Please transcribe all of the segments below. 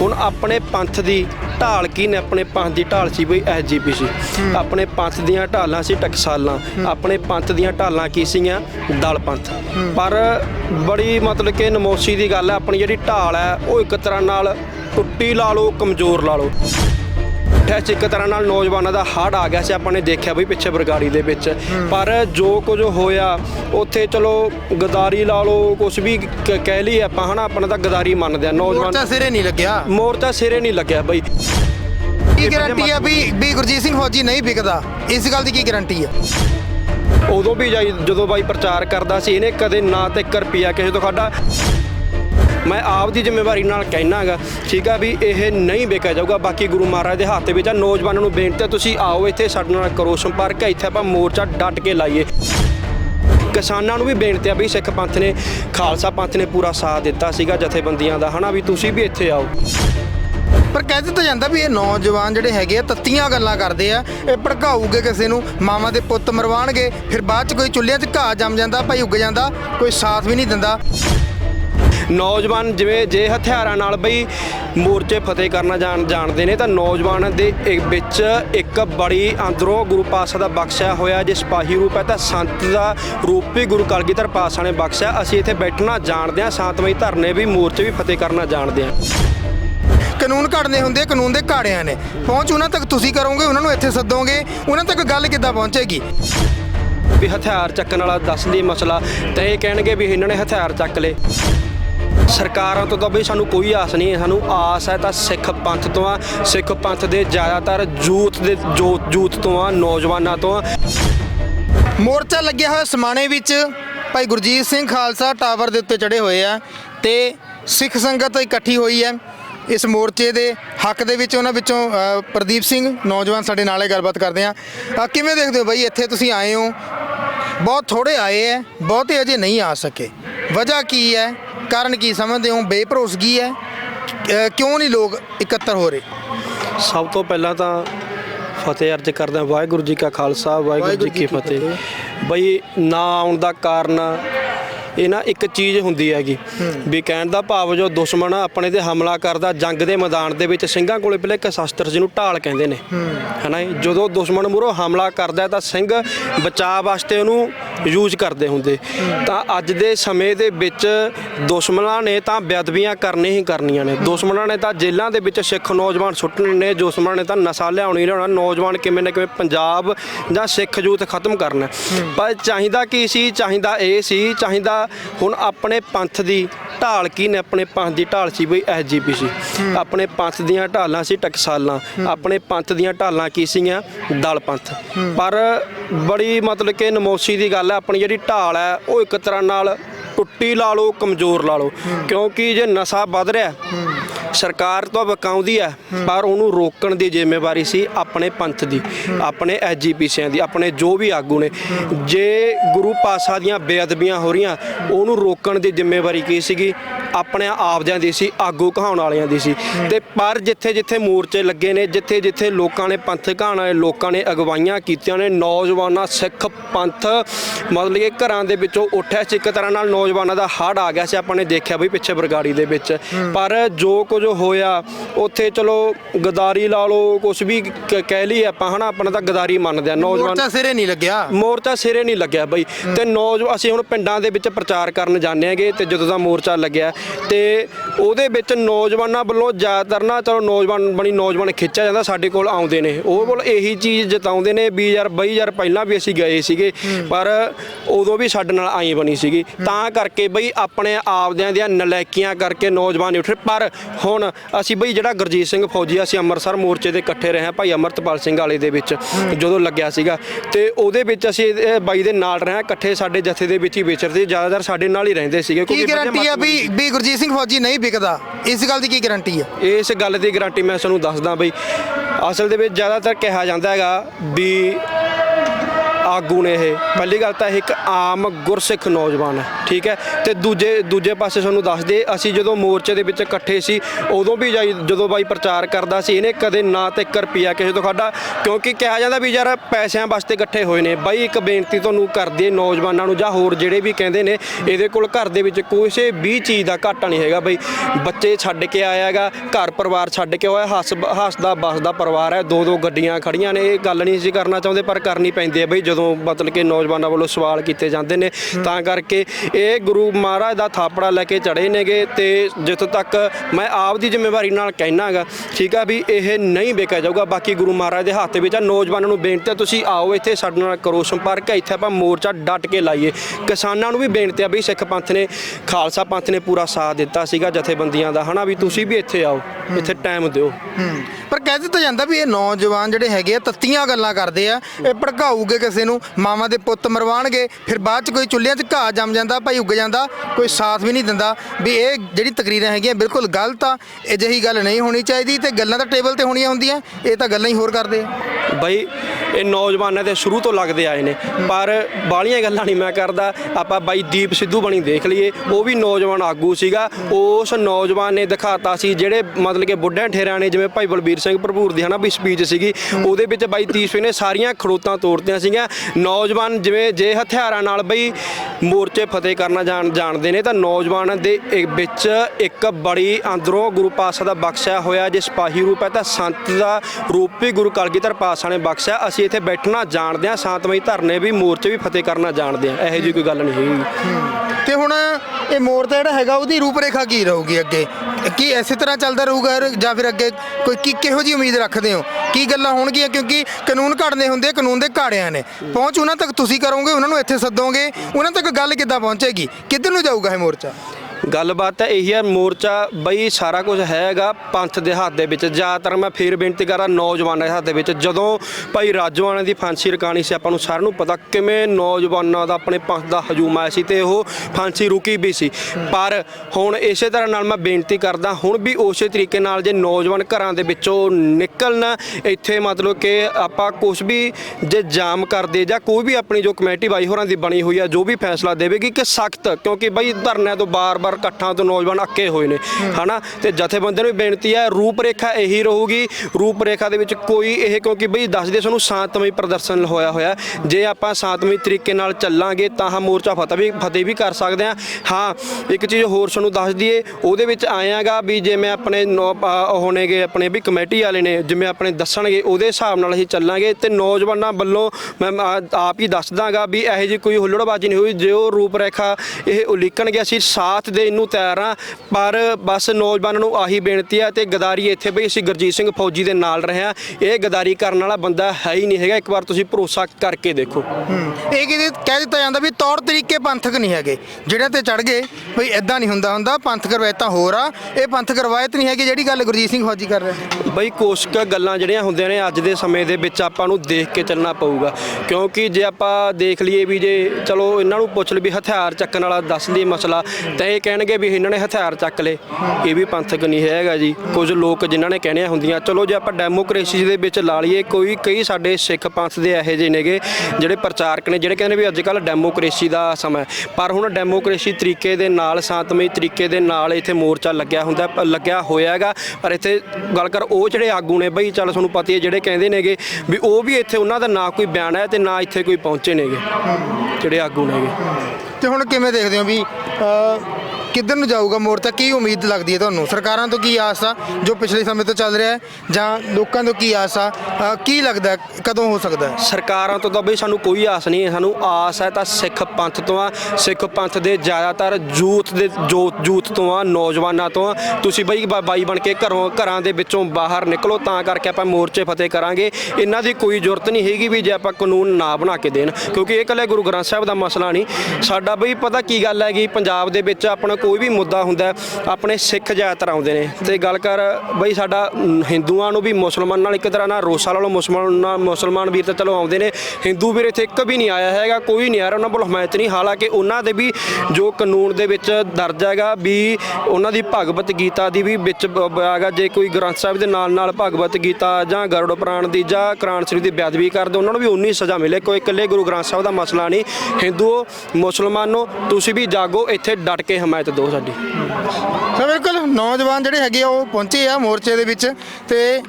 ਹੁਣ ਆਪਣੇ ਪੰਥ ਦੀ ਢਾਲ ਕੀ ਨੇ? ਆਪਣੇ ਪੰਥ ਦੀ ਢਾਲ ਸੀ ਬਈ ਐਸਜੀਪੀਸੀ ਆਪਣੇ ਪੰਥ ਦੀਆਂ ਢਾਲਾਂ ਸੀ ਟਕਸਾਲਾਂ। ਆਪਣੇ ਪੰਥ ਦੀਆਂ ਢਾਲਾਂ ਕੀ ਸੀਗੀਆਂ? ਦਲ ਪੰਥ। ਪਰ ਬੜੀ ਮਤਲਬ ਕਿ ਨਮੋਸੀ ਦੀ ਗੱਲ ਹੈ ਆਪਣੀ ਜਿਹੜੀ ਢਾਲ ਹੈ ਉਹ ਇੱਕ ਤਰ੍ਹਾਂ ਨਾਲ ਟੁੱਟੀ ਲਾ ਲਓ ਕਮਜ਼ੋਰ ਲਾ ਲਓ। ਠੈਸ ਇੱਕ ਤਰ੍ਹਾਂ ਨਾਲ ਨੌਜਵਾਨਾਂ ਦਾ ਹੜ ਆ ਗਿਆ ਸੀ ਆਪਾਂ ਨੇ ਦੇਖਿਆ ਬਈ ਪਿੱਛੇ ਬਰਗਾੜੀ ਦੇ ਵਿੱਚ। ਪਰ ਜੋ ਕੁਝ ਹੋਇਆ ਉੱਥੇ ਚਲੋ ਗਦਾਰੀ ਲਾ ਲਓ ਕੁਝ ਵੀ ਕਹਿ ਲਈ ਆਪਾਂ ਹਨਾ ਆਪਣਾ ਤਾਂ ਗਦਾਰੀ ਮੰਨਦੇ ਆ ਨੌਜਵਾਨ ਮੋਰਚਾ ਸਿਰੇ ਨਹੀਂ ਲੱਗਿਆ। ਮੋਰਚਾ ਸਿਰੇ ਨਹੀਂ ਲੱਗਿਆ ਬਈ। ਕੀ ਗਾਰੰਟੀ ਆ ਵੀ ਵੀ ਗੁਰਜੀਤ ਸਿੰਘ ਫੌਜੀ ਨਹੀਂ ਵਿਕਦਾ? ਇਸ ਗੱਲ ਦੀ ਕੀ ਗਾਰੰਟੀ ਆ? ਉਦੋਂ ਵੀ ਜਦੋਂ ਬਾਈ ਪ੍ਰਚਾਰ ਕਰਦਾ ਸੀ ਇਹਨੇ ਕਦੇ ਨਾ ਤੇ 1 ਰੁਪਿਆ ਕਿਸੇ ਤੋਂ ਖਾਦਾ ਮੈਂ ਆਪ ਦੀ ਜ਼ਿੰਮੇਵਾਰੀ ਨਾਲ ਕਹਿਣਾਗਾ, ਠੀਕ ਆ ਵੀ ਇਹ ਨਹੀਂ ਵੇਚਿਆ ਜਾਊਗਾ। ਬਾਕੀ ਗੁਰੂ ਮਹਾਰਾਜ ਦੇ ਹੱਥ ਵਿੱਚ ਆ, ਨੌਜਵਾਨਾਂ ਨੂੰ ਬੇਨਤੀ ਆ, ਤੁਸੀਂ ਆਓ ਇੱਥੇ, ਸਾਡੇ ਨਾਲ ਕਰੋ ਸੰਪਰਕ, ਇੱਥੇ ਆਪਾਂ ਮੋਰਚਾ ਡਟ ਕੇ ਲਾਈਏ। ਕਿਸਾਨਾਂ ਨੂੰ ਵੀ ਬੇਨਤੀ ਆ ਵੀ ਸਿੱਖ ਪੰਥ ਨੇ, ਖਾਲਸਾ ਪੰਥ ਨੇ ਪੂਰਾ ਸਾਥ ਦਿੱਤਾ ਸੀਗਾ ਜਥੇਬੰਦੀਆਂ ਦਾ, ਹਨਾ ਵੀ ਤੁਸੀਂ ਵੀ ਇੱਥੇ ਆਓ। ਪਰ ਕਹਿ ਦਿੱਤਾ ਜਾਂਦਾ ਵੀ ਇਹ ਨੌਜਵਾਨ ਜਿਹੜੇ ਹੈਗੇ ਆ, ਤੱਤੀਆਂ ਗੱਲਾਂ ਕਰਦੇ ਆ, ਇਹ ਭੜਕਾਊਗੇ ਕਿਸੇ ਨੂੰ, ਮਾਵਾਂ ਦੇ ਪੁੱਤ ਮਰਵਾਣਗੇ, ਫਿਰ ਬਾਅਦ ਚ ਕੋਈ ਚੁੱਲ੍ਹਿਆਂ 'ਚ ਘਾਹ ਜੰਮ ਜਾਂਦਾ, ਭਾਈ ਉੱਗ ਜਾਂਦਾ, ਕੋਈ ਸਾਥ ਵੀ ਨਹੀਂ ਦਿੰਦਾ। ਨੌਜਵਾਨ ਜਿਵੇਂ ਜੇ ਹਥਿਆਰਾਂ ਨਾਲ ਬਈ ਮੋਰਚੇ ਫਤਿਹ ਕਰਨਾ ਜਾਣ ਜਾਣਦੇ ਨੇ ਤਾਂ ਨੌਜਵਾਨ ਦੇ ਵਿੱਚ ਇੱਕ ਬੜੀ ਅੰਦਰੋਂ ਗੁਰੂ ਪਾਤਸ਼ਾਹ ਦਾ ਬਖਸ਼ਿਆ ਹੋਇਆ ਜੇ ਸਿਪਾਹੀ ਰੂਪ ਹੈ ਤਾਂ ਸੰਤ ਦਾ ਰੂਪ ਵੀ ਗੁਰੂ ਕਲਗੀਧਰ ਪਾਤਸ਼ਾਹ ਨੇ ਬਖਸ਼ਿਆ। ਅਸੀਂ ਇੱਥੇ ਬੈਠਣਾ ਜਾਣਦੇ ਹਾਂ ਸ਼ਾਂਤਮਈ ਧਰਨੇ ਵੀ ਮੋਰਚੇ ਵੀ ਫਤਿਹ ਕਰਨਾ ਜਾਣਦੇ ਹਾਂ। ਕਾਨੂੰਨ ਘੜਨੇ ਹੁੰਦੇ ਕਾਨੂੰਨ ਦੇ ਘਾੜਿਆਂ ਨੇ। ਪਹੁੰਚ ਉਹਨਾਂ ਤੱਕ ਤੁਸੀਂ ਕਰੋਗੇ ਉਹਨਾਂ ਨੂੰ ਇੱਥੇ ਸੱਦੋਗੇ ਉਹਨਾਂ ਤੱਕ ਗੱਲ ਕਿੱਦਾਂ ਪਹੁੰਚੇਗੀ? ਵੀ ਹਥਿਆਰ ਚੱਕਣ ਵਾਲਾ ਦੱਸ ਲਈ ਮਸਲਾ ਤਾਂ ਇਹ ਕਹਿਣਗੇ ਵੀ ਇਹਨਾਂ ਨੇ ਹਥਿਆਰ ਚੱਕ ਲਏ। ਸਰਕਾਰਾਂ ਤੋਂ ਤਾਂ ਬਈ ਸਾਨੂੰ ਕੋਈ ਆਸ ਨਹੀਂ ਹੈ, ਸਾਨੂੰ ਆਸ ਹੈ ਤਾਂ ਸਿੱਖ ਪੰਥ ਤੋਂ ਆ, ਸਿੱਖ ਪੰਥ ਦੇ ਜ਼ਿਆਦਾਤਰ ਯੂਥ ਦੇ ਜੋ ਯੂਥ ਤੋਂ ਆ, ਨੌਜਵਾਨਾਂ ਤੋਂ ਆ। ਮੋਰਚਾ ਲੱਗਿਆ ਹੋਇਆ ਸਮਾਣੇ ਵਿੱਚ, ਭਾਈ ਗੁਰਜੀਤ ਸਿੰਘ ਖਾਲਸਾ ਟਾਵਰ ਦੇ ਉੱਤੇ ਚੜੇ ਹੋਏ ਆ ਤੇ ਸਿੱਖ ਸੰਗਤ ਇਕੱਠੀ ਹੋਈ ਹੈ ਇਸ ਮੋਰਚੇ ਦੇ ਹੱਕ ਦੇ ਵਿੱਚ, ਉਹਨਾਂ ਵਿੱਚੋਂ ਪ੍ਰਦੀਪ ਸਿੰਘ ਨੌਜਵਾਨ ਸਾਡੇ ਨਾਲ ਗੱਲਬਾਤ ਕਰਦੇ ਆ। ਕਿਵੇਂ ਦੇਖਦੇ ਹੋ ਬਾਈ ਇੱਥੇ ਤੁਸੀਂ ਆਏ ਹੋ? ਬਹੁਤ ਥੋੜੇ ਆਏ ਹੈ, ਬਹੁਤੇ ਅਜੇ ਨਹੀਂ ਆ ਸਕੇ। ਵਜ੍ਹਾ ਕੀ ਹੈ? ਕਾਰਨ ਕੀ ਸਮਝਦੇ ਹੋ? ਬੇਭਰੋਸਗੀ ਹੈ? ਕਿਉਂ ਨਹੀਂ ਲੋਕ ਇਕੱਤਰ ਹੋ ਰਹੇ? ਸਭ ਤੋਂ ਪਹਿਲਾਂ ਤਾਂ ਫਤਿਹ ਅਰਜ ਕਰਦੇ ਵਾਹਿਗੁਰੂ ਜੀ ਕਾ ਖਾਲਸਾ ਵਾਹਿਗੁਰੂ ਜੀ ਕੀ ਫਤਿਹ। ਬਈ ਨਾ ਆਉਣ ਦਾ ਕਾਰਨ ਇਹ ਨਾ ਇੱਕ ਚੀਜ਼ ਹੁੰਦੀ ਹੈਗੀ। ਵੀ ਕਹਿਣ ਦਾ ਭਾਵ ਜੋ ਦੁਸ਼ਮਣ ਆਪਣੇ ਤੇ ਹਮਲਾ ਕਰਦਾ ਜੰਗ ਦੇ ਮੈਦਾਨ ਦੇ ਵਿੱਚ ਸਿੰਘਾਂ ਕੋਲੇ ਪਹਿਲੇ ਇੱਕ ਸ਼ਸਤਰ ਜਿਹਨੂੰ ਢਾਲ ਕਹਿੰਦੇ ਨੇ। ਹਨਾ? ਜਦੋਂ ਦੁਸ਼ਮਣ ਮੂਹਰੋਂ ਹਮਲਾ ਕਰਦਾ ਹੈ ਤਾਂ ਸਿੰਘ ਬਚਾਅ ਵਾਸਤੇ ਉਹਨੂੰ ਯੂਜ਼ ਕਰਦੇ ਹੁੰਦੇ। ਤਾਂ ਅੱਜ ਦੇ ਸਮੇਂ ਦੇ ਵਿੱਚ ਦੁਸ਼ਮਣਾਂ ਨੇ ਤਾਂ ਬੇਅਦਬੀਆਂ ਕਰਨੀ ਹੀ ਕਰਨੀਆਂ ਨੇ। ਦੁਸ਼ਮਣਾਂ ਨੇ ਤਾਂ ਜੇਲ੍ਹਾਂ ਦੇ ਵਿੱਚ ਸਿੱਖ ਨੌਜਵਾਨ ਸੁੱਟਣੇ ਨੇ। ਦੁਸ਼ਮਣਾਂ ਨੇ ਤਾਂ ਨਸ਼ਾ ਲਿਆਉਣੀ ਲਿਆਉਣਾ। ਨੌਜਵਾਨ ਕਿਵੇਂ ਨਾ ਕਿਵੇਂ ਪੰਜਾਬ ਜਾਂ ਸਿੱਖ ਯੂਥ ਖਤਮ ਕਰਨਾ। ਪਰ ਚਾਹੀਦਾ ਕੀ ਸੀ? ਚਾਹੀਦਾ ਇਹ ਸੀ। ਚਾਹੀਦਾ ਹੁਣ ਆਪਣੇ ਪੰਥ ਦੀ ਢਾਲ ਕੀ ਨੇ? ਆਪਣੇ ਪੰਥ ਦੀ ਢਾਲ ਸੀ ਬਈ ਐਸਜੀਪੀਸੀ ਆਪਣੇ ਪੰਥ ਦੀਆਂ ਢਾਲਾਂ ਸੀ ਟਕਸਾਲਾਂ। ਆਪਣੇ ਪੰਥ ਦੀਆਂ ਢਾਲਾਂ ਕੀ ਸੀਗੀਆਂ? ਦਲ ਪੰਥ। ਪਰ ਬੜੀ ਮਤਲਬ ਕਿ ਨਮੋਸੀ ਦੀ ਗੱਲ ਹੈ ਆਪਣੀ ਜਿਹੜੀ ਢਾਲ ਹੈ ਉਹ ਇੱਕ ਤਰ੍ਹਾਂ ਨਾਲ ਟੁੱਟੀ ਲਾ ਲਓ ਕਮਜ਼ੋਰ ਲਾ ਲਓ। ਕਿਉਂਕਿ ਜੇ ਨਸ਼ਾ ਵੱਧ ਰਿਹਾ ਸਰਕਾਰ ਤਾਂ ਬਕਾਉਂਦੀ ਹੈ ਪਰ ਉਹਨੂੰ ਰੋਕਣ ਦੀ ਜ਼ਿੰਮੇਵਾਰੀ ਸੀ ਆਪਣੇ ਪੰਥ ਦੀ, ਆਪਣੇ ਐਸਜੀਪੀਸੀਆਂ ਦੀ, ਆਪਣੇ ਜੋ ਵੀ ਆਗੂ ਨੇ। ਜੇ ਗੁਰੂ ਪਾਤਸ਼ਾਹ ਦੀਆਂ ਬੇਅਦਬੀਆਂ ਹੋ ਰਹੀਆਂ, ਉਹਨੂੰ ਰੋਕਣ ਦੀ ਜ਼ਿੰਮੇਵਾਰੀ ਕੀ ਸੀਗੀ? ਆਪਣੇ ਆਪਦਿਆਂ ਦੀ ਸੀ, ਆਗੂ ਕਹਾਉਣ ਵਾਲਿਆਂ ਦੀ ਸੀ। ਤੇ ਪਰ ਜਿੱਥੇ ਜਿੱਥੇ ਮੋਰਚੇ ਲੱਗੇ ਨੇ, ਜਿੱਥੇ ਜਿੱਥੇ ਲੋਕਾਂ ਨੇ ਪੰਥ ਕਹਾਣ ਵਾਲੇ, ਲੋਕਾਂ ਨੇ ਅਗਵਾਈਆਂ ਕੀਤੀਆਂ ਨੇ, ਨੌਜਵਾਨਾਂ ਸਿੱਖ ਪੰਥ, ਮਤਲਬ ਕਿ ਘਰਾਂ ਦੇ ਵਿੱਚੋਂ ਉੱਠਿਆ ਸੀ, ਇੱਕ ਤਰ੍ਹਾਂ ਨਾਲ ਨੌਜਵਾਨਾਂ ਦਾ ਹੜ ਆ ਗਿਆ ਸੀ, ਆਪਾਂ ਨੇ ਦੇਖਿਆ ਵੀ ਪਿੱਛੇ ਬਰਗਾੜੀ ਦੇ ਵਿੱਚ। ਪਰ ਜੋ ਕੁਝ ਹੋਇਆ ਉੱਥੇ ਚਲੋ ਗਦਾਰੀ ਲਾ ਲਓ ਕੁਝ ਵੀ ਕ- ਕਹਿ ਲਈ ਆਪਾਂ ਹਨਾ ਆਪਣਾ ਤਾਂ ਗਦਾਰੀ ਮੰਨਦੇ ਆ ਨੌਜਵਾਨ ਮੋਰਚਾ ਸਿਰੇ ਨਹੀਂ ਲੱਗਿਆ। ਮੋਰਚਾ ਸਿਰੇ ਨਹੀਂ ਲੱਗਿਆ ਬਈ। ਤੇ ਨੌਜਵਾਨ ਅਸੀਂ ਹੁਣ ਪਿੰਡਾਂ ਦੇ ਵਿੱਚ ਪ੍ਰਚਾਰ ਕਰਨ ਜਾਂਦੇ ਹੈਗੇ ਤੇ ਜਦੋਂ ਦਾ ਮੋਰਚਾ ਲੱਗਿਆ ਤੇ ਉਹਦੇ ਵਿੱਚ ਨੌਜਵਾਨਾਂ ਵੱਲੋਂ ਜ਼ਿਆਦਾਤਰ ਨਾ ਚਲੋ ਨੌਜਵਾਨ ਬਣੀ ਨੌਜਵਾਨ ਖਿੱਚਿਆ ਜਾਂਦਾ ਸਾਡੇ ਕੋਲ ਆਉਂਦੇ ਨੇ। ਉਹ ਕੋਲ ਇਹੀ ਚੀਜ਼ ਜਤਾਉਂਦੇ ਨੇ 20000 22000 ਪਹਿਲਾਂ ਵੀ ਅਸੀਂ ਗਏ ਸੀਗੇ ਪਰ ਉਦੋਂ ਵੀ ਸਾਡੇ ਨਾਲ ਆਈ ਬਣੀ ਸੀਗੀ। ਤਾਂ ਕਰਕੇ ਬਈ ਆਪਣੇ ਆਪਦਿਆਂ ਦੀਆਂ ਨਲਾਇਕੀਆਂ ਕਰਕੇ ਨੌਜਵਾਨ ਉੱਠੇ ਪਰ ਹੁਣ ਅਸੀਂ ਬਈ ਜਿਹੜਾ ਗੁਰਜੀਤ ਸਿੰਘ ਫੌਜੀ ਅਸੀਂ ਅੰਮ੍ਰਿਤਸਰ ਮੋਰਚੇ ਦੇ ਇਕੱਠੇ ਰਹੇ ਹਾਂ ਭਾਈ ਅਮਰਤਪਾਲ ਸਿੰਘ ਵਾਲੇ ਦੇ ਵਿੱਚ ਜਦੋਂ ਲੱਗਿਆ ਸੀਗਾ। ਤੇ ਉਹਦੇ ਵਿੱਚ ਅਸੀਂ ਇਹ ਬਾਈ ਦੇ ਨਾਲ ਰਹੇ ਹਾਂ, ਇਕੱਠੇ ਸਾਡੇ ਜਥੇ ਦੇ ਵਿੱਚ ਹੀ ਵਿਚਰਦੇ ਜ਼ਿਆਦਾਤਰ ਸਾਡੇ ਨਾਲ ਹੀ ਰਹਿੰਦੇ ਸੀਗੇ ਕੀ ਵਧੀਆ ਗਾਰੰਟੀ ਆ ਵੀ ਵੀ ਗੁਰਜੀਤ ਸਿੰਘ ਫੌਜੀ ਨਹੀਂ ਵਿਕਦਾ? ਇਸ ਗੱਲ ਦੀ ਕੀ ਗਾਰੰਟੀ ਆ? ਇਸ ਗੱਲ ਦੀ ਗਾਰੰਟੀ ਮੈਂ ਤੁਹਾਨੂੰ ਦੱਸਦਾ ਬਈ ਅਸਲ ਦੇ ਵਿੱਚ ਜ਼ਿਆਦਾਤਰ ਕਿਹਾ ਜਾਂਦਾ ਹੈਗਾ ਵੀ ਆਗੂ ਨੇ ਇਹ। ਪਹਿਲੀ ਗੱਲ ਤਾਂ ਇਹ ਇੱਕ ਆਮ ਗੁਰਸਿੱਖ ਨੌਜਵਾਨ ਹੈ, ਠੀਕ ਹੈ? ਤੇ ਦੂਜੇ ਦੂਜੇ ਪਾਸੇ ਤੁਹਾਨੂੰ ਦੱਸ ਦੇ ਅਸੀਂ ਜਦੋਂ ਮੋਰਚੇ ਦੇ ਵਿੱਚ ਇਕੱਠੇ ਸੀ, ਉਦੋਂ ਵੀ ਜਾਈ, ਜਦੋਂ ਬਾਈ ਪ੍ਰਚਾਰ ਕਰਦਾ ਸੀ, ਇਹਨੇ ਕਦੇ ਨਾ ਤੇ 1 ਰੁਪਿਆ ਕਿਸੇ ਤੋਂ ਖਾਦਾ ਕਿਉਂਕਿ ਕਿਹਾ ਜਾਂਦਾ ਵੀ ਯਾਰ ਪੈਸਿਆਂ ਵਾਸਤੇ ਇਕੱਠੇ ਹੋਏ ਨੇ। ਬਾਈ ਇੱਕ ਬੇਨਤੀ ਤੁਹਾਨੂੰ ਕਰਦੀ ਨੌਜਵਾਨਾਂ ਨੂੰ, ਜਾਂ ਹੋਰ ਜਿਹੜੇ ਵੀ ਕਹਿੰਦੇ ਨੇ, ਇਹਦੇ ਕੋਲ ਘਰ ਦੇ ਵਿੱਚ ਕਿਸੇ ਵੀ ਚੀਜ਼ ਦਾ ਘਾਟਾ ਨਹੀਂ ਹੈਗਾ ਬਈ। ਬੱਚੇ ਛੱਡ ਕੇ ਆਇਆ ਹੈਗਾ, ਘਰ ਪਰਿਵਾਰ ਛੱਡ ਕੇ ਆਇਆ, ਹੱਸ, ਹੱਸਦਾ, ਬਸਦਾ ਪਰਿਵਾਰ ਹੈ ਦੋ ਦੋ ਗੱਡੀਆਂ ਖੜੀਆਂ ਨੇ, ਇਹ ਗੱਲ ਨਹੀਂ ਸੀ ਕਰਨਾ ਚਾਹੁੰਦੇ, ਪਰ ਕਰਨੀ ਪੈਂਦੀ ਹੈ ਬਈ ਜਦੋਂ ਮਤਲਬ ਕਿ ਨੌਜਵਾਨਾਂ ਵੱਲੋਂ ਸਵਾਲ ਕੀਤੇ ਜਾਂਦੇ ਨੇ, ਤਾਂ ਕਰਕੇ ਇਹ ਗੁਰੂ ਮਹਾਰਾਜ ਦਾ ਥਾਪੜਾ ਲੈ ਕੇ ਚੜੇ ਨੇਗੇ ਤੇ ਜਿੱਥੋਂ ਤੱਕ ਮੈਂ ਆਪ ਦੀ ਜ਼ਿੰਮੇਵਾਰੀ ਨਾਲ ਕਹਿਣਾਗਾ, ਠੀਕ ਆ ਵੀ ਇਹ ਨਹੀਂ ਵੇਖਿਆ ਜਾਊਗਾ। ਬਾਕੀ ਗੁਰੂ ਮਹਾਰਾਜ ਦੇ ਹੱਥ ਵਿੱਚ ਆ, ਨੌਜਵਾਨਾਂ ਨੂੰ ਬੇਨਤੀ ਹੈ ਤੁਸੀਂ ਆਓ ਇੱਥੇ ਸਾਡੇ ਨਾਲ ਕਰੋ ਸੰਪਰਕ, ਇੱਥੇ ਆਪਾਂ ਮੋਰਚਾ ਡਟ ਕੇ ਲਾਈਏ। ਕਿਸਾਨਾਂ ਨੂੰ ਵੀ ਬੇਨਤੀ ਆ ਵੀ ਸਿੱਖ ਪੰਥ ਨੇ, ਖਾਲਸਾ ਪੰਥ ਨੇ ਪੂਰਾ ਸਾਥ ਦਿੱਤਾ ਸੀਗਾ ਜਥੇਬੰਦੀਆਂ ਦਾ, ਹਨਾ ਵੀ ਤੁਸੀਂ ਵੀ ਇੱਥੇ ਆਓ, ਇੱਥੇ ਟਾਈਮ ਦਿਓ। ਪਰ ਕਹਿ ਦਿੱਤਾ ਜਾਂਦਾ ਵੀ ਇਹ ਨੌਜਵਾਨ ਜਿਹੜੇ ਹੈਗੇ ਆ, ਤੱਤੀਆਂ ਗੱਲਾਂ ਕਰਦੇ ਆ, ਇਹ ਭੜਕਾਊਗੇ ਕਿਸੇ ਨੂੰ ਮਾਵਾਂ ਦੇ ਪੁੱਤ ਮਰਵਾਣਗੇ ਫਿਰ ਬਾਅਦ ਚ ਕੋਈ ਚੁੱਲ੍ਹਿਆਂ 'ਚ ਘਾਹ ਜੰਮ ਜਾਂਦਾ, ਭਾਈ ਉੱਗ ਜਾਂਦਾ, ਕੋਈ ਸਾਥ ਵੀ ਨਹੀਂ ਦਿੰਦਾ। ਵੀ ਇਹ ਜਿਹੜੀ ਤਕਰੀਰਾਂ ਹੈਗੀਆਂ ਬਿਲਕੁਲ ਗਲਤ ਆ, ਅਜਿਹੀ ਗੱਲ ਨਹੀਂ ਹੋਣੀ ਚਾਹੀਦੀ ਤੇ ਗੱਲਾਂ ਤਾਂ ਟੇਬਲ ਤੇ ਹੋਣੀਆਂ ਹੁੰਦੀਆਂ, ਇਹ ਤਾਂ ਗੱਲਾਂ ਹੀ ਹੋਰ ਕਰਦੇ ਆ। ਬਈ, ਇਹ ਨੌਜਵਾਨਾਂ ਦੇ ਸ਼ੁਰੂ ਤੋਂ ਲੱਗਦੇ ਆਏ ਨੇ, ਪਰ ਬਾਲੀਆਂ ਗੱਲਾਂ ਨਹੀਂ ਮੈਂ ਕਰਦਾ, ਆਪਾਂ ਬਾਈ ਦੀਪ ਸਿੱਧੂ ਬਣੀ ਦੇਖ ਲਈਏ, ਉਹ ਵੀ ਨੌਜਵਾਨ ਆਗੂ ਸੀਗਾ, ਉਸ ਨੌਜਵਾਨ ਨੇ ਦਿਖਾਤਾ ਸੀ ਜਿਹੜੇ ਮਤਲਬ ਕਿ ਬੁੱਢਿਆਂ ਠੇਰਿਆਂ ਨੇ, ਜਿਵੇਂ ਭਾਈ ਬਲਬੀਰ ਸਿੰਘ ਭਰਪੂਰ ਦੀ ਹਨਾ ਵੀ ਸਪੀਚ ਸੀਗੀ, ਉਹਦੇ ਵਿੱਚ ਬਾਈ ਤੀਸਵੇ ਨੇ ਸਾਰੀਆਂ ਖੜੋਤਾਂ ਤੋੜਤੀਆਂ ਸੀਗੀਆਂ ਨੌਜਵਾਨ ਜਿਵੇਂ ਜੇ ਹਥਿਆਰਾਂ ਨਾਲ ਬਈ ਮੋਰਚੇ ਫਤਿਹ ਕਰਨਾ ਜਾਣ ਜਾਣਦੇ ਨੇ ਤਾਂ ਨੌਜਵਾਨਾਂ ਦੇ ਵਿੱਚ ਇੱਕ ਬੜੀ ਅੰਦਰੋਂ ਗੁਰੂ ਪਾਤਸ਼ਾਹ ਦਾ ਬਖਸ਼ਿਆ ਹੋਇਆ ਜੇ ਸਿਪਾਹੀ ਰੂਪ ਹੈ ਤਾਂ ਸੰਤ ਦਾ ਰੂਪ ਵੀ ਗੁਰੂ ਕਲਗੀਧਰ ਪਾਤਸ਼ਾਹ ਨੇ ਬਖਸ਼ਿਆ ਅਸੀਂ ਇੱਥੇ ਬੈਠਣਾ ਜਾਣਦੇ ਹਾਂ ਸ਼ਾਂਤਮਈ ਧਰਨੇ ਵੀ ਮੋਰਚੇ ਵੀ ਫਤਿਹ ਕਰਨਾ ਜਾਣਦੇ ਹਾਂ। ਇਹੋ ਜਿਹੀ ਕੋਈ ਗੱਲ ਨਹੀਂ ਹੈਗੀ। ਤੇ ਹੁਣ ਇਹ ਮੋਰਚਾ ਜਿਹੜਾ ਹੈਗਾ, ਉਹਦੀ ਰੂਪਰੇਖਾ ਕੀ ਰਹੂਗੀ ਅੱਗੇ? ਕੀ ਇਸੇ ਤਰ੍ਹਾਂ ਚੱਲਦਾ ਰਹੂਗਾ ਜਾਂ ਫਿਰ ਅੱਗੇ ਕੋਈ ਕੀ ਕਿਹੋ ਜੀ ਉਮੀਦ ਰੱਖਦੇ ਹੋ? ਕੀ ਗੱਲਾਂ ਹੋਣਗੀਆਂ? ਕਿਉਂਕਿ ਕਾਨੂੰਨ ਘੜਨੇ ਹੁੰਦੇ ਆ, ਕਾਨੂੰਨ ਦੇ ਘਾੜਿਆਂ ਨੇ। ਪਹੁੰਚ ਉਹਨਾਂ ਤੱਕ ਤੁਸੀਂ ਕਰੋਗੇ ਉਹਨਾਂ ਨੂੰ ਇੱਥੇ ਸੱਦੋਗੇ ਉਹਨਾਂ ਤੱਕ ਗੱਲ ਕਿੱਦਾਂ ਪਹੁੰਚੇਗੀ? ਕਿੱਧਰ ਨੂੰ ਜਾਊਗਾ ਇਹ ਮੋਰਚਾ? ਗੱਲਬਾਤ ਤਾਂ ਇਹੀ ਹੈ ਮੋਰਚਾ ਬਈ ਸਾਰਾ ਕੁਝ ਹੈਗਾ ਪੰਥ ਦੇ ਹੱਥ ਦੇ ਵਿੱਚ। ਜ਼ਿਆਦਾਤਰ ਮੈਂ ਫੇਰ ਬੇਨਤੀ ਕਰਾਂ ਨੌਜਵਾਨਾਂ ਦੇ ਹੱਥ ਦੇ ਵਿੱਚ। ਜਦੋਂ ਭਾਈ ਰਾਜਵਾਨਾਂ ਦੀ ਫਾਂਸੀ ਰਕਾਣੀ ਸੀ, ਆਪਾਂ ਨੂੰ ਸਾਰਿਆਂ ਨੂੰ ਪਤਾ ਕਿਵੇਂ ਨੌਜਵਾਨਾਂ ਦਾ ਆਪਣੇ ਪੰਥ ਦਾ ਹਜੂਮ ਆਇਆ ਸੀ ਤੇ ਉਹ ਫਾਂਸੀ ਰੁਕੀ ਵੀ ਸੀ। ਪਰ ਹੁਣ ਇਸੇ ਤਰ੍ਹਾਂ ਨਾਲ ਮੈਂ ਬੇਨਤੀ ਕਰਦਾ, ਹੁਣ ਵੀ ਉਸੇ ਤਰੀਕੇ ਨਾਲ ਜੇ ਨੌਜਵਾਨ ਘਰਾਂ ਦੇ ਵਿੱਚੋਂ ਨਿਕਲਣਾ, ਇੱਥੇ ਮਤਲਬ ਕਿ ਆਪਾਂ ਕੁਝ ਵੀ ਜੇ ਜਾਮ ਕਰਦੇ ਜਾਂ ਕੋਈ ਵੀ ਆਪਣੀ ਜੋ ਕਮੇਟੀ ਬਾਈ ਹੋਰਾਂ ਦੀ ਬਣੀ ਹੋਈ ਆ, ਜੋ ਵੀ ਫੈਸਲਾ ਦੇਵੇਗੀ ਕਿ ਸਖਤ, ਕਿਉਂਕਿ ਬਈ ਧਰਨਿਆਂ ਤੋਂ ਬਾਰ-ਬਾਰ ਇਕੱਠਾਂ ਤੋਂ ਨੌਜਵਾਨ ਅੱਕੇ ਹੋਏ ਨੇ ਹਨਾ? ਤੇ ਜਥੇਬੰਦੀਆਂ ਨੂੰ ਵੀ ਬੇਨਤੀ ਹੈ ਰੂਪ ਰੇਖਾ ਇਹੀ ਰਹੂਗੀ। ਰੂਪਰੇਖਾ ਦੇ ਵਿੱਚ ਕੋਈ ਇਹ ਕਿਉਂਕਿ ਬਈ ਦੱਸਦੇ ਸਾਨੂੰ ਸ਼ਾਂਤਮਈ ਪ੍ਰਦਰਸ਼ਨ ਹੋਇਆ ਹੋਇਆ। ਜੇ ਆਪਾਂ ਸ਼ਾਂਤਮਈ ਤਰੀਕੇ ਨਾਲ ਚੱਲਾਂਗੇ ਤਾਂ ਹਾਂ ਮੋਰਚਾ ਫਤਿਹ ਵੀ ਫਤਿਹ ਵੀ ਕਰ ਸਕਦੇ ਹਾਂ। ਹਾਂ ਇੱਕ ਚੀਜ਼ ਹੋਰ ਤੁਹਾਨੂੰ ਦੱਸ ਦਈਏ ਉਹਦੇ ਵਿੱਚ ਆਇਆਗਾ ਵੀ ਜਿਵੇਂ ਆਪਣੇ ਨੌ- ਆ, ਆਪਣੇ ਵੀ ਕਮੇਟੀ ਵਾਲੇ ਨੇ ਜਿਵੇਂ ਆਪਣੇ ਦੱਸਣਗੇ ਉਹਦੇ ਹਿਸਾਬ ਨਾਲ ਅਸੀਂ ਚੱਲਾਂਗੇ। ਤੇ ਨੌਜਵਾਨਾਂ ਵੱਲੋਂ ਮੈਂ ਆਪ ਹੀ ਦੱਸ ਦਾਂਗਾ ਵੀ ਇਹੋ ਜਿਹੀ ਕੋਈ ਹੁੱਲੜਬਾਜੀ ਨਹੀਂ ਹੋਈ ਜੇ ਉਹ ਰੂਪ ਰੇਖਾ ਇਹ ਉਲੀਕਣਗੇ ਅਸੀਂ ਸਾਥ ਦੇਣ ਨੂੰ ਤਿਆਰ ਹਾਂ ਪਰ ਬਸ ਨੌਜਵਾਨਾਂ ਨੂੰ ਆਹੀ ਬੇਨਤੀ ਹੈ ਤੇ ਗਦਾਰੀ ਇੱਥੇ ਬਈ ਅਸੀਂ ਗੁਰਜੀਤ ਸਿੰਘ ਫੌਜੀ ਦੇ ਨਾਲ ਰਹੇ ਹਾਂ ਇਹ ਗਦਾਰੀ ਕਰਨ ਵਾਲਾ ਬੰਦਾ ਹੈ ਹੀ ਨਹੀਂ ਹੈਗਾ। ਇੱਕ ਵਾਰ ਤੁਸੀਂ ਭਰੋਸਾ ਕਰਕੇ ਦੇਖੋ। ਇਹ ਕਿਤੇ ਕਹਿ ਦਿੱਤਾ ਜਾਂਦਾ ਵੀ ਤੌਰ ਤਰੀਕੇ ਪੰਥਕ ਨਹੀਂ ਹੈਗੇ। ਜਿਹੜੇ ਤੇ ਚੜ ਗਏ ਵੀ ਇਦਾਂ ਨਹੀਂ ਹੁੰਦਾ ਹੁੰਦਾ ਪੰਥਕ ਰਵਾਇਤਾਂ ਹੋਰ ਆ। ਇਹ ਪੰਥਕ ਰਵਾਇਤ ਨਹੀਂ ਹੈਗੀ ਜਿਹੜੀ ਗੱਲ ਗੁਰਜੀਤ ਸਿੰਘ ਫੌਜੀ ਕਰ ਰਿਹਾ ਬਈ ਕੁਛ ਕੁ ਗੱਲਾਂ ਜਿਹੜੀਆਂ ਹੁੰਦੀਆਂ ਨੇ ਅੱਜ ਦੇ ਸਮੇਂ ਦੇ ਵਿੱਚ ਆਪਾਂ ਨੂੰ ਦੇਖ ਕੇ ਚੱਲਣਾ ਪਊਗਾ। ਕਿਉਂਕਿ ਜੇ ਆਪਾਂ ਦੇਖ ਲਈਏ ਵੀ ਜੇ ਚਲੋ ਇਹਨਾਂ ਨੂੰ ਪੁੱਛ ਲਈ ਵੀ ਹਥਿਆਰ ਚੱਕਣ ਵਾਲਾ ਦੱਸ ਲਈ ਮਸਲਾ, ਤਾਂ ਇਹ ਕਹਿਣਗੇ ਵੀ ਇਹਨਾਂ ਨੇ ਹਥਿਆਰ ਚੱਕ ਲਏ। ਇਹ ਵੀ ਪੰਥਕ ਨਹੀਂ ਹੈਗਾ ਜੀ। ਕੁਝ ਲੋਕ ਜਿਨ੍ਹਾਂ ਨੇ ਕਹਿਣੀਆਂ ਹੁੰਦੀਆਂ, ਚਲੋ ਜੇ ਆਪਾਂ ਡੈਮੋਕ੍ਰੇਸੀ ਦੇ ਵਿੱਚ ਲਾ ਲਈਏ, ਕੋਈ, ਕਈ ਸਾਡੇ ਸਿੱਖ ਪੰਥ ਦੇ ਇਹੋ ਜਿਹੇ ਨੇਗੇ, ਜਿਹੜੇ ਪ੍ਰਚਾਰਕ ਨੇ, ਜਿਹੜੇ ਕਹਿੰਦੇ ਵੀ ਅੱਜ ਕੱਲ ਡੈਮੋਕ੍ਰੇਸੀ ਦਾ ਸਮਾਂ ਹੈ। ਪਰ ਹੁਣ ਡੈਮੋਕ੍ਰੇਸੀ ਤਰੀਕੇ ਦੇ ਨਾਲ, ਸ਼ਾਂਤਮਈ ਤਰੀਕੇ ਦੇ ਨਾਲ ਇੱਥੇ ਮੋਰਚਾ ਲੱਗਿਆ ਹੁੰਦਾ ਪ- ਲੱਗਿਆ ਹੋਇਆ ਹੈਗਾ ਪਰ ਇੱਥੇ ਗੱਲ ਕਰ ਉਹ ਜਿਹੜੇ ਆਗੂ ਨੇ ਬਈ ਚੱਲ ਤੁਹਾਨੂੰ ਪਤਾ ਹੀ ਹੈ ਜਿਹੜੇ ਕਹਿੰਦੇ ਨੇਗੇ ਵੀ ਉਹ ਵੀ ਇੱਥੇ ਉਹਨਾਂ ਦਾ ਨਾ ਕੋਈ ਬਿਆਨ ਹੈ ਤੇ ਨਾ ਇੱਥੇ ਕੋਈ ਪਹੁੰਚੇ ਨੇਗੇ ਜਿਹੜੇ ਆਗੂ ਨੇਗੇ। ਤੇ ਹੁਣ ਕਿਵੇਂ ਦੇਖਦੇ ਹੋ ਵੀ ਅ, ਕਿੱਧਰ ਨੂੰ ਜਾਊਗਾ ਮੋਰਚਾ ਕੀ ਉਮੀਦ ਲੱਗਦੀ ਹੈ ਤੁਹਾਨੂੰ? ਸਰਕਾਰਾਂ ਤੋਂ ਕੀ ਆਸ ਆ ਜੋ ਪਿਛਲੇ ਸਮੇਂ ਤੋਂ ਚੱਲ ਰਿਹਾ ਹੈ ਜਾਂ ਲੋਕਾਂ ਤੋਂ ਕੀ ਆਸ ਆ? ਅ, ਕੀ ਲੱਗਦਾ ਹੈ, ਕਦੋਂ ਹੋ ਸਕਦਾ ਹੈ? ਸਰਕਾਰਾਂ ਤੋਂ ਤਾਂ ਬਈ ਸਾਨੂੰ ਕੋਈ ਆਸ ਨਹੀਂ ਹੈ ਸਾਨੂੰ ਆਸ ਹੈ ਤਾਂ ਸਿੱਖ ਪੰਥ ਤੋਂ ਆ ਸਿੱਖ ਪੰਥ ਦੇ ਜ਼ਿਆਦਾਤਰ ਯੂਥ ਦੇ ਜੋ ਯੂਥ ਤੋਂ ਆ ਨੌਜਵਾਨਾਂ ਤੋਂ ਆ ਤੁਸੀਂ ਬਈ ਬਾ- ਬਾਈ ਬਣ ਕੇ ਘਰੋਂ ਘਰਾਂ ਦੇ ਵਿੱਚੋਂ ਬਾਹਰ ਨਿਕਲੋ ਤਾਂ ਕਰਕੇ ਆਪਾਂ ਮੋਰਚੇ ਫਤਿਹ ਕਰਾਂਗੇ। ਇਹਨਾਂ ਦੀ ਕੋਈ ਜ਼ਰੂਰਤ ਨਹੀਂ ਹੈਗੀ ਵੀ ਜੇ ਆਪਾਂ ਕਾਨੂੰਨ ਨਾ ਬਣਾ ਕੇ ਦੇਣ ਕਿਉਂਕਿ ਇਹ ਇਕੱਲੇ ਗੁਰੂ ਗ੍ਰੰਥ ਸਾਹਿਬ ਦਾ ਮਸਲਾ ਨਹੀਂ। ਸਾਡਾ ਬਈ ਪਤਾ ਕੀ ਗੱਲ ਹੈਗੀ ਪੰਜਾਬ ਦੇ ਵਿੱਚ ਆਪਣਾ ਕੋਈ ਵੀ ਮੁੱਦਾ ਹੁੰਦਾ ਆਪਣੇ ਸਿੱਖ ਜ਼ਿਆਦਾਤਰ ਆਉਂਦੇ ਨੇ। ਤੇ ਗੱਲ ਕਰ ਬਈ ਸਾਡਾ ਹਿੰਦੂਆਂ ਨੂੰ ਵੀ ਮੁਸਲਮਾਨਾਂ ਨਾਲ ਇੱਕ ਤਰ੍ਹਾਂ ਨਾਲ ਰੋਸਾ ਲਾ ਲਓ, ਮੁਸਲਮਾਨ ਮੁਸਲਮਾਨ ਵੀਰ ਤਾਂ ਚਲੋ ਆਉਂਦੇ ਨੇ। ਹਿੰਦੂ ਵੀਰ ਇੱਥੇ ਇੱਕ ਵੀ ਨਹੀਂ ਆਇਆ ਹੈਗਾ, ਕੋਈ ਨਹੀਂ ਆ ਰਿਹਾ, ਉਹਨਾਂ ਕੋਲ ਹਮਾਇਤ ਨਹੀਂ। ਹਾਲਾਂਕਿ ਉਹਨਾਂ ਦੇ ਵੀ ਜੋ ਕਾਨੂੰਨ ਦੇ ਵਿੱਚ ਦਰਜ ਹੈਗਾ ਵੀ ਉਹਨਾਂ ਦੀ ਭਗਵਤ ਗੀਤਾ ਦੀ ਵੀ ਵਿੱਚ ਹੈਗਾ, ਜੇ ਕੋਈ ਗ੍ਰੰਥ ਸਾਹਿਬ ਦੇ ਨਾਲ ਨਾਲ ਭਗਵਤ ਗੀਤਾ ਜਾਂ ਗਰੁੜ ਪੁਰਾਣ ਦੀ ਜਾਂ ਕੁਰਾਨ ਸ਼ਰੀਫ ਦੀ ਬੇਅਦਬੀ ਕਰਦੇ, ਉਹਨਾਂ ਨੂੰ ਵੀ ਉਨੀ ਸਜ਼ਾ ਮਿਲੇ। ਕੋਈ ਇਕੱਲੇ ਗੁਰੂ ਗ੍ਰੰਥ ਸਾਹਿਬ ਦਾ ਮਸਲਾ ਨਹੀਂ। ਹਿੰਦੂਓ, ਮੁਸਲਮਾਨੋ, ਤੁਸੀਂ ਵੀ ਜਾਗੋ, ਇੱਥੇ ਡਟ ਕੇ ਹਮਾਇਤ ਦਿਓ ਸਾਡੀ। ਸੋ ਬਿਲਕੁਲ ਨੌਜਵਾਨ ਜਿਹੜੇ ਹੈਗੇ ਆ, ਉਹ ਪਹੁੰਚੇ ਆ ਮੋਰਚੇ ਦੇ ਵਿੱਚ ਤੇ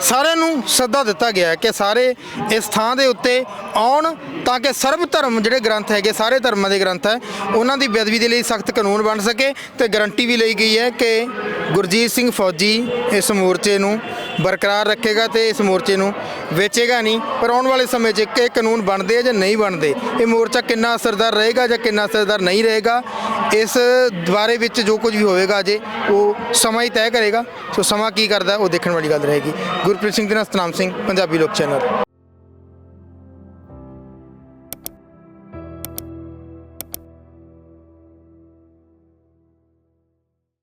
ਸਾਰਿਆਂ ਨੂੰ ਸੱਦਾ ਦਿੱਤਾ ਗਿਆ ਹੈ ਕਿ ਸਾਰੇ ਇਸ ਥਾਂ ਦੇ ਉੱਤੇ ਆਉਣ ਤਾਂ ਕਿ ਸਰਬ ਧਰਮ ਜਿਹੜੇ ਗ੍ਰੰਥ ਹੈਗੇ, ਸਾਰੇ ਧਰਮਾਂ ਦੇ ਗ੍ਰੰਥ ਹੈ, ਉਹਨਾਂ ਦੀ ਬੇਅਦਬੀ ਦੇ ਲਈ ਸਖਤ ਕਾਨੂੰਨ ਬਣ ਸਕੇ ਤੇ ਗਾਰੰਟੀ ਵੀ ਲਈ ਗਈ ਹੈ ਕਿ ਗੁਰਜੀਤ ਸਿੰਘ ਫੌਜੀ ਇਸ ਮੋਰਚੇ ਨੂੰ ਬਰਕਰਾਰ ਰੱਖੇਗਾ ਤੇ ਇਸ ਮੋਰਚੇ ਨੂੰ ਵੇਚੇਗਾ ਨਹੀਂ। ਪਰ ਆਉਣ ਵਾਲੇ ਸਮੇਂ 'ਚ ਕਿ ਇਹ ਕਾਨੂੰਨ ਬਣਦੇ ਆ ਜਾਂ ਨਹੀਂ ਬਣਦੇ? ਇਹ ਮੋਰਚਾ ਕਿੰਨਾ ਅਸਰਦਾਰ ਰਹੇਗਾ ਜਾਂ ਕਿੰਨਾ ਅਸਰਦਾਰ ਨਹੀਂ ਰਹੇਗਾ? ਇਸ ਦੁਆਰੇ ਵਿੱਚ ਜੋ ਕੁਝ ਵੀ ਹੋਵੇਗਾ ਅਜੇ, ਉਹ ਸਮਾਂ ਹੀ ਤੈਅ ਕਰੇਗਾ। ਸੋ ਸਮਾਂ ਕੀ ਕਰਦਾ, ਉਹ ਦੇਖਣ ਵਾਲੀ ਗੱਲ ਰਹੇਗੀ। ਗੁਰਪ੍ਰੀਤ ਸਿੰਘ ਦੇ ਨਾਲ ਸਤਨਾਮ ਸਿੰਘ, ਪੰਜਾਬੀ ਲੋਕ ਚੈਨਲ।